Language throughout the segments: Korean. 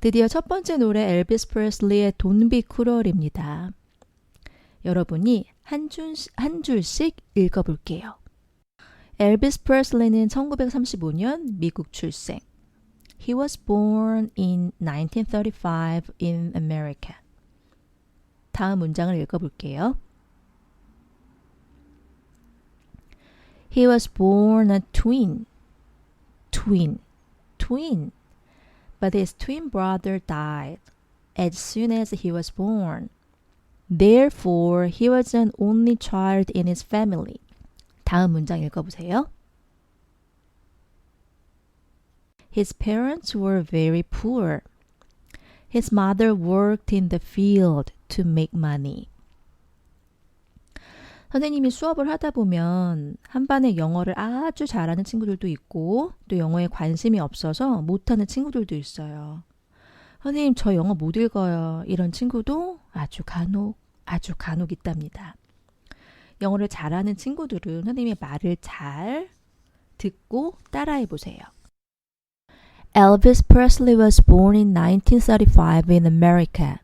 드디어 첫 번째 노래 엘비스 프레슬리의 Don't Be Cruel입니다. 여러분이 한, 줄, 한 줄씩 읽어볼게요. 엘비스 프레슬리는 1935년 미국 출생. He was born in 1935 in America. 다음 문장을 읽어볼게요. He was born a twin. Twin. Twin. But his twin brother died as soon as he was born. Therefore, he was an only child in his family. 다음 문장 읽어보세요. His parents were very poor. His mother worked in the field to make money. 선생님이 수업을 하다 보면 한 반에 영어를 아주 잘하는 친구들도 있고 또 영어에 관심이 없어서 못하는 친구들도 있어요. 선생님 저 영어 못 읽어요. 이런 친구도 아주 간혹 아주 간혹 있답니다. 영어를 잘하는 친구들은 선생님의 말을 잘 듣고 따라해 보세요. Elvis Presley was born in 1935 in America.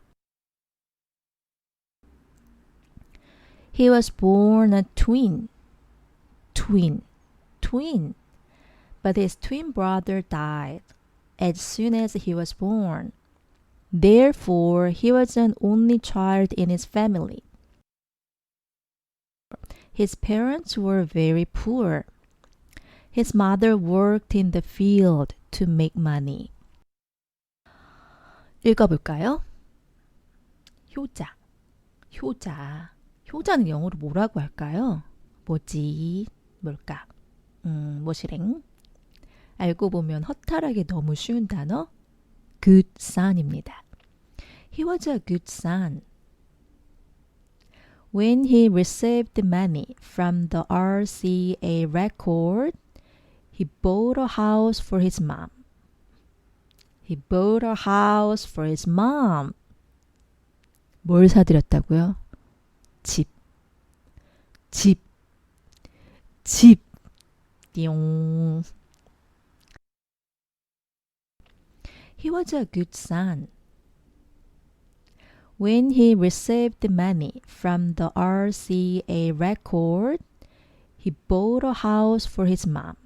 He was born a twin. Twin. Twin. But his twin brother died as soon as he was born. Therefore, he was an only child in his family. His parents were very poor. His mother worked in the field to make money. 읽어볼까요? 효자, 효자. 효자는 영어로 뭐라고 할까요? 뭐지? 뭘까? 음, 뭐시랭? 알고 보면 허탈하게 너무 쉬운 단어 good son입니다. He was a good son. When he received money from the RCA record, he bought a house for his mom. He bought a house for his mom. 뭘 사드렸다고요? 집, 집, 집, 띠용. He was a good son. When he received money from the RCA record, he bought a house for his mom.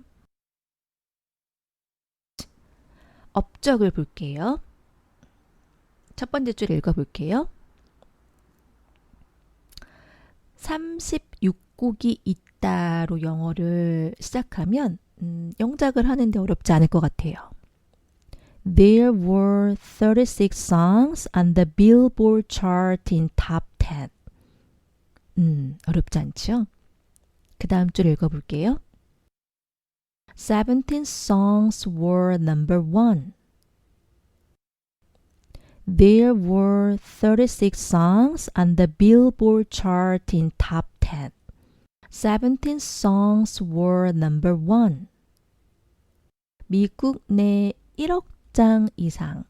업적을 볼게요. 첫 번째 줄 읽어볼게요. 36곡이 있다로 영어를 시작하면 음, 영작을 하는데 어렵지 않을 것 같아요. There were 36 songs on the Billboard chart in top 10. 음, 어렵지 않죠? 그 다음 줄 읽어볼게요. 17 songs were number one. There were 36 songs on the Billboard chart in top 10. 17 songs were number one. 미국 내 1억 장 이상,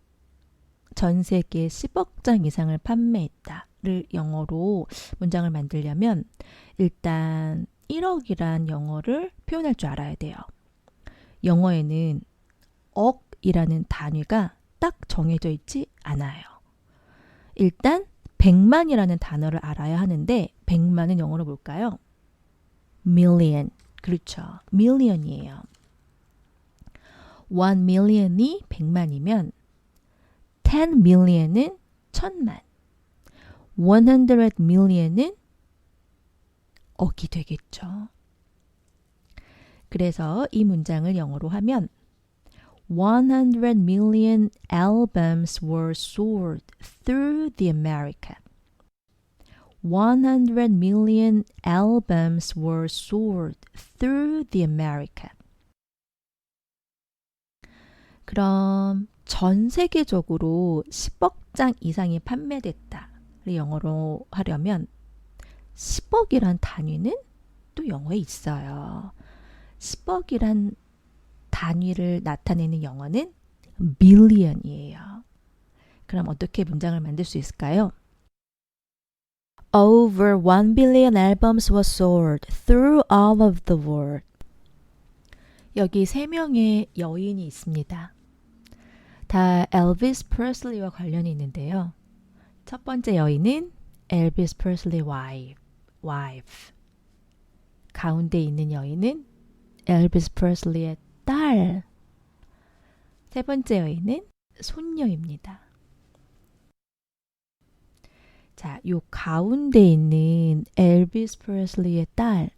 전 세계 10억 장 이상을 판매했다 를 영어로 문장을 만들려면 일단 1억이란 영어를 표현할 줄 알아야 돼요. 영어에는 억이라는 단위가 딱 정해져 있지 않아요. 일단 100만이라는 단어를 알아야 하는데 100만은 영어로 볼까요? million. 그렇죠. million이에요. 1 million이 100만이면 10 million은 1000만. 100 million은 억이 되겠죠. 그래서 이 문장을 영어로 하면 100 million albums were sold through the America. 100 million albums were sold through the America. 그럼 전 세계적으로 10억 장 이상이 판매됐다를 영어로 하려면 10억이란 단위는 또 영어에 있어요. 10억이란 단위를 나타내는 영어는 billion이에요. 그럼 어떻게 문장을 만들 수 있을까요? Over 1 billion albums were sold through all of the world. 여기 세 명의 여인이 있습니다. 다 엘비스 프레슬리와 관련이 있는데요. 첫 번째 여인은 엘비스 프레슬리 와이프. 와이프. 가운데 있는 여인은 엘비스 프레슬리의 딸. 세 번째 여인은 손녀입니다. 자, 요 가운데 있는 엘비스 프레슬리의 딸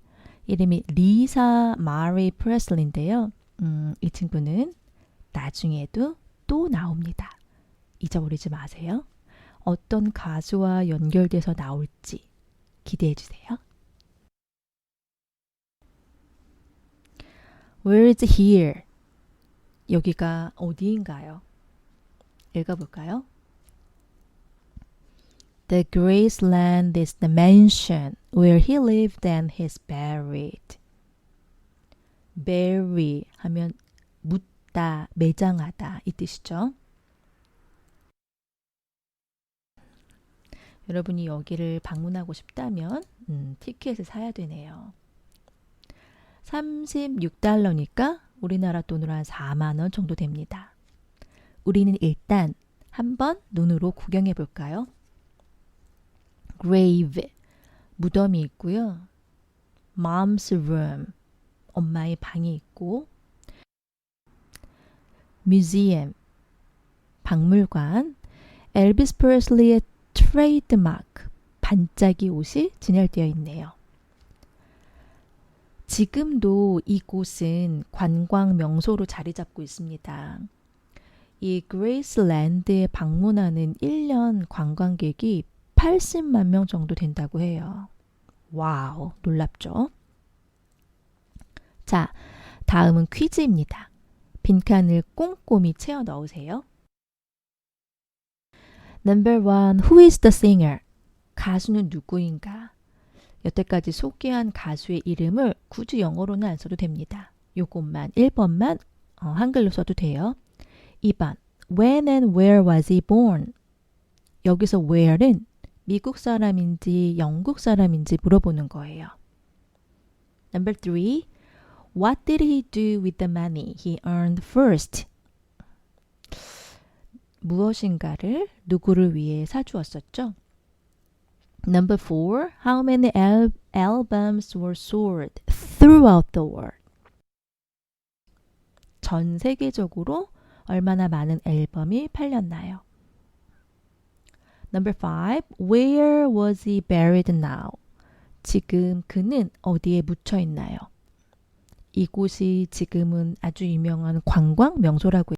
이름이 리사 마리 프레슬리인데요. 음, 이 친구는 나중에도 또 나옵니다. 잊어버리지 마세요. 어떤 가수와 연결돼서 나올지 기대해 주세요. Where's here? 여기가 어디인가요? 읽어볼까요? The Graceland is the mansion where he lived and is buried. bury 하면 묻다, 매장하다 이 뜻이죠. 여러분이 여기를 방문하고 싶다면 음, 티켓을 사야 되네요. 36달러니까 우리나라 돈으로 한 4만 원 정도 됩니다. 우리는 일단 한번 눈으로 구경해 볼까요? grave 무덤이 있고요. mom's room 엄마의 방이 있고 museum 박물관 엘비스 프레슬리의 트레이드마크 반짝이 옷이 진열되어 있네요. 지금도 이곳은 관광 명소로 자리 잡고 있습니다. 이 그레이스랜드에 방문하는 1년 관광객이 80만 명 정도 된다고 해요. 와우, 놀랍죠? 자, 다음은 퀴즈입니다. 빈칸을 꼼꼼히 채워 넣으세요. Number one, who is the singer? 가수는 누구인가? 여태까지 소개한 가수의 이름을 굳이 영어로는 안 써도 됩니다. 요것만 1번만 어, 한글로 써도 돼요. 2번, when and where was he born? 여기서 where는 미국 사람인지 영국 사람인지 물어보는 거예요. Number three, what did he do with the money he earned first? 무엇인가를 누구를 위해 사주었었죠? Number four, how many al- albums were sold throughout the world? 전 세계적으로 얼마나 많은 앨범이 팔렸나요? Number five, where was he buried now? 지금 그는 어디에 묻혀 있나요? 이곳이 지금은 아주 유명한 관광 명소라고